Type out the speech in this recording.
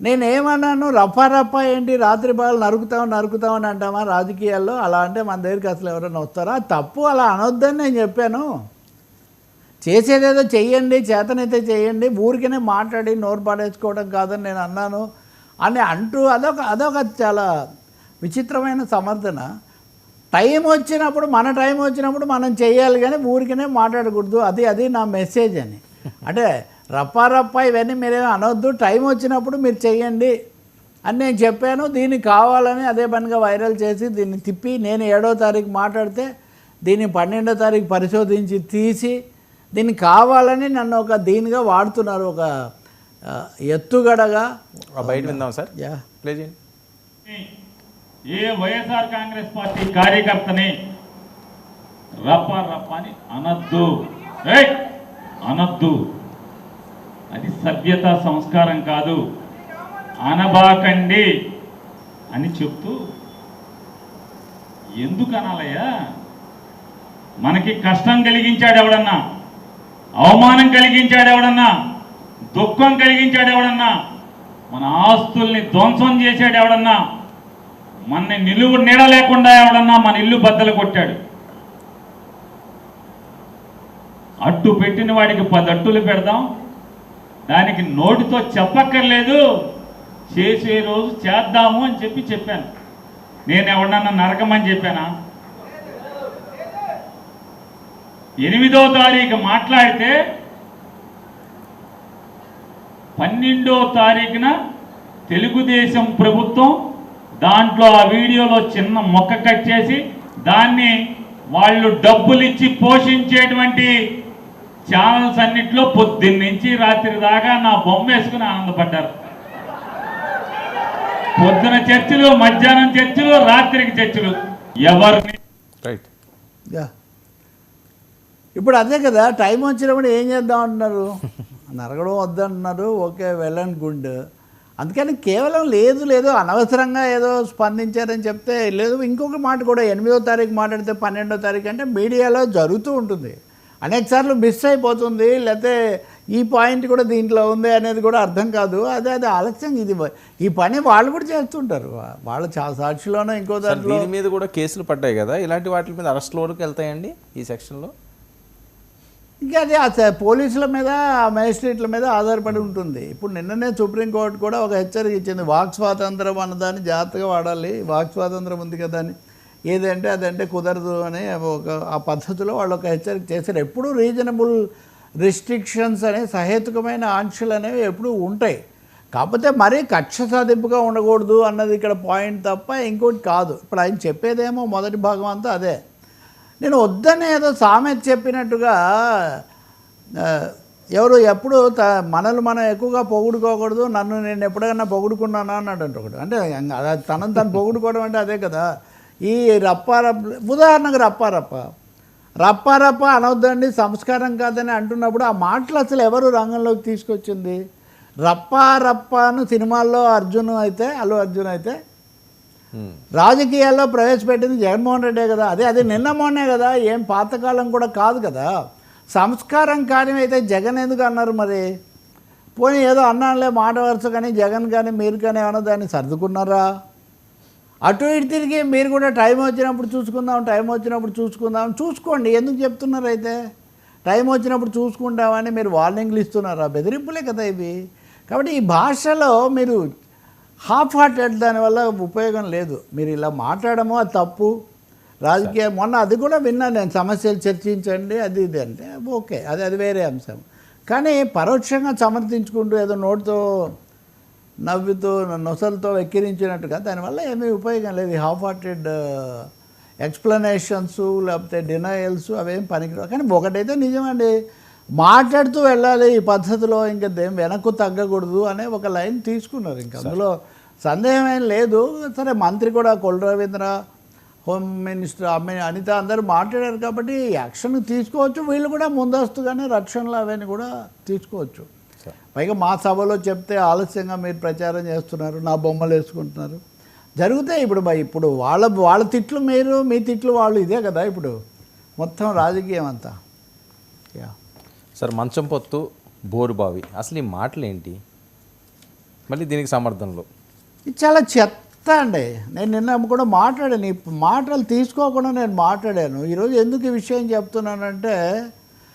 నేనేమన్నాను రఫా రఫా ఏంటి రాత్రి పగలు నరుకుతాం నరుకుతాం అని అంటామా రాజకీయాల్లో? అలా అంటే మన దగ్గరికి అసలు ఎవరైనా వస్తారా? తప్పు అలా అనొద్దని నేను చెప్పాను. చేసేదేదో చెయ్యండి చేతనైతే చేయండి ఊరికనే మాట్లాడి నోరు పాడేసుకోవడం కాదని నేను అన్నాను. అని అంటూ అదొక అదొక చాలా విచిత్రమైన సమర్థన. టైం వచ్చినప్పుడు మన టైం వచ్చినప్పుడు మనం చేయాలి కానీ ఊరికనే మాట్లాడకూడదు. అది అది నా మెసేజ్ అని. అంటే రప్పా రప్పా ఇవన్నీ మీరేమీ అనొద్దు. టైం వచ్చినప్పుడు మీరు చెయ్యండి. అని నేను చెప్పాను. దీన్ని కావాలని అదే పనిగా వైరల్ చేసి దీన్ని తిప్పి నేను ఏడో తారీఖు మాట్లాడితే దీన్ని పన్నెండో తారీఖు పరిశోధించి తీసి దీన్ని కావాలని నన్ను ఒక దీనిగా వాడుతున్నారు. ఒక ఎత్తుగడగా. బయట విందాం సార్. ప్లే చేయండి. ఏ వైఎస్ఆర్ కాంగ్రెస్ పార్టీ కార్యకర్తని రప్ప రప్ప అని అనద్దు! అనద్దు. అది సభ్యత సంస్కారం కాదు. అనబాకండి అని చెప్తూ ఎందుకు అనాలయ్యా? మనకి కష్టం కలిగించాడు ఎవడన్నా అవమానం కలిగించాడు ఎవడన్నా దుఃఖం కలిగించాడు ఎవడన్నా మన ఆస్తుల్ని ధ్వంసం చేశాడు ఎవడన్నా మన నిలువు నీడ లేకుండా ఎవడన్నా మన ఇల్లు బద్దలు కొట్టాడు. అట్టు పెట్టిన వాడికి పది అట్టులు పెడదాం దానికి నోటితో చెప్పక్కర్లేదు. చేసే రోజు చేద్దాము అని చెప్పి చెప్పాను. నేను ఎవడన్నా నరకమని చెప్పానా? ఎనిమిదో తారీఖు మాట్లాడితే పన్నెండో తారీఖున తెలుగుదేశం ప్రభుత్వం దాంట్లో ఆ వీడియోలో చిన్న మొక్క కట్ చేసి దాన్ని వాళ్ళు డబ్బులు ఇచ్చి పోషించేటువంటి ఛానల్స్ అన్నిట్లో పొద్దున్న నుంచి రాత్రి దాకా నా బొమ్మ వేసుకుని ఆనందపడ్డారు. పొద్దున చర్చలు మధ్యాహ్నం చర్చలు రాత్రికి చర్చలు. ఎవరిని? Right ya. ఇప్పుడు అదే కదా టైం వచ్చినప్పుడు ఏం చేద్దాం అంటున్నారు? నరగడం వద్దంటున్నారు ఓకే వెల్ అండ్ గుడ్. అందుకని కేవలం లేదు లేదు అనవసరంగా ఏదో స్పందించారని చెప్తే లేదు. ఇంకొక మాట కూడా ఎనిమిదో తారీఖు మాట్లాడితే పన్నెండో తారీఖు అంటే మీడియాలో జరుగుతూ ఉంటుంది. అనేక సార్లు మిస్ అయిపోతుంది లేకపోతే ఈ పాయింట్ కూడా దీంట్లో ఉంది అనేది కూడా అర్థం కాదు. అదే అదే ఆలస్యం ఇది. ఈ పని వాళ్ళు కూడా చేస్తుంటారు. వాళ్ళ చా- సాక్షిలోనో ఇంకో దాంట్లో దీని మీద కూడా కేసులు పడ్డాయి కదా. ఇలాంటి వాటి మీద అరెస్ట్ల వరకు వెళ్తాయండి ఈ సెక్షన్లో? ఇంకా అది పోలీసుల మీద మేజిస్ట్రేట్ల మీద ఆధారపడి ఉంటుంది. ఇప్పుడు నిన్ననే సుప్రీంకోర్టు కూడా ఒక హెచ్చరిక ఇచ్చింది. వాక్ స్వాతంత్రం అన్నదాన్ని జాగ్రత్తగా వాడాలి. వాక్ స్వాతంత్రం ఉంది కదా అని. ఏదంటే అదంటే కుదరదు అని ఒక ఆ పద్ధతిలో వాళ్ళు ఒక హెచ్చరిక చేశారు. ఎప్పుడూ రీజనబుల్ రిస్ట్రిక్షన్స్ అనే సహేతుకమైన ఆంక్షలు అనేవి ఎప్పుడూ ఉంటాయి. కాకపోతే మరీ కక్ష సాధింపుగా ఉండకూడదు అన్నది ఇక్కడ పాయింట్ తప్ప ఇంకోటి కాదు. ఇప్పుడు ఆయన చెప్పేదేమో మొదటి భాగం అంతా అదే. నేను వద్దని ఏదో సామెత చెప్పినట్టుగా ఎవరు ఎప్పుడు త మనల్ని మనం ఎక్కువగా పొగుడుకోకూడదు నన్ను నేను ఎప్పుడైనా పొగుడుకున్నానా అన్నాడు అంటే ఒకడు. అంటే అది తనను తను పొగుడుకోవడం అంటే అదే కదా. ఈ రప్పారప్ప ఉదాహరణకు రప్పారప్ప. రప్పారప్ప అనవద్దండి సంస్కారం కాదని అంటున్నప్పుడు ఆ మాటలు అసలు ఎవరు రంగంలోకి తీసుకొచ్చింది? రప్పారప్పను సినిమాల్లో అర్జున్ అయితే అల్లు అర్జున్ అయితే. రాజకీయాల్లో ప్రవేశపెట్టింది జగన్మోహన్ రెడ్డే కదా. అదే అది నిన్న మొన్నే కదా ఏం పాతకాలం కూడా కాదు కదా. సంస్కారం కానీ అయితే జగన్ ఎందుకు అన్నారు మరి? పోనీ ఏదో అన్నానులే మాట వరుస కానీ జగన్ కానీ మీరు కానీ ఏమన్నా దాన్ని సర్దుకున్నారా? అటు ఇటు తిరిగి మీరు కూడా టైం వచ్చినప్పుడు చూసుకుందాం టైం వచ్చినప్పుడు చూసుకుందాం. చూసుకోండి ఎందుకు చెప్తున్నారు అయితే? టైం వచ్చినప్పుడు చూసుకుంటామని మీరు వార్నింగ్లు ఇస్తున్నారా? బెదిరింపులే కదా ఇవి. కాబట్టి ఈ భాషలో మీరు హాఫ్ హార్టెడ్ దానివల్ల ఉపయోగం లేదు. మీరు ఇలా మాట్లాడము అది తప్పు. రాజకీయ మొన్న అది కూడా విన్నాను నేను సమస్యలు చర్చించండి అది ఇది అంటే ఓకే అది అది వేరే అంశం. కానీ పరోక్షంగా సమర్థించుకుంటూ ఏదో నోటితో నవ్వుతూ నొసలతో వెక్కిరించినట్టుగా దానివల్ల ఏమీ ఉపయోగం లేదు. హాఫ్ హార్టెడ్ ఎక్స్ప్లెనేషన్స్ లేకపోతే డినయల్స్ అవేం పనికిరావు. కానీ ఒకటైతే నిజమండి. మాట్లాడుతూ వెళ్ళాలి ఈ పద్ధతిలో ఇంకా దేం వెనక్కు తగ్గకూడదు అనే ఒక లైన్ తీసుకున్నారు. ఇంకా అందులో సందేహం ఏం లేదు. సరే మంత్రి కూడా కొల్ రవీంద్ర హోమ్ మినిస్టర్ అమ్మ అనిత అందరూ మాట్లాడారు కాబట్టి యాక్షన్ తీసుకోవచ్చు. వీళ్ళు కూడా ముందస్తుగానే రక్షణలు అవన్నీ కూడా తీసుకోవచ్చు. పైగా మా సభలో చెప్తే ఆలస్యంగా మీరు ప్రచారం చేస్తున్నారు నా బొమ్మలు వేసుకుంటున్నారు. జరుగుతాయి ఇప్పుడు బా- ఇప్పుడు వాళ్ళ వాళ్ళ తిట్లు మీరు మీ తిట్లు వాళ్ళు ఇదే కదా ఇప్పుడు. మొత్తం రాజకీయం అంతా. యా. సార్ మంచం పొత్తు బోరుబావి అసలు ఈ మాటలు ఏంటి మళ్ళీ దీనికి సమర్థనలు ఇది చాలా చెత్త అండి. నేను నిన్న కూడా మాట్లాడాను. ఈ మాటలు తీసుకోకుండా నేను మాట్లాడాను. ఈరోజు ఎందుకు ఈ విషయం చెప్తున్నానంటే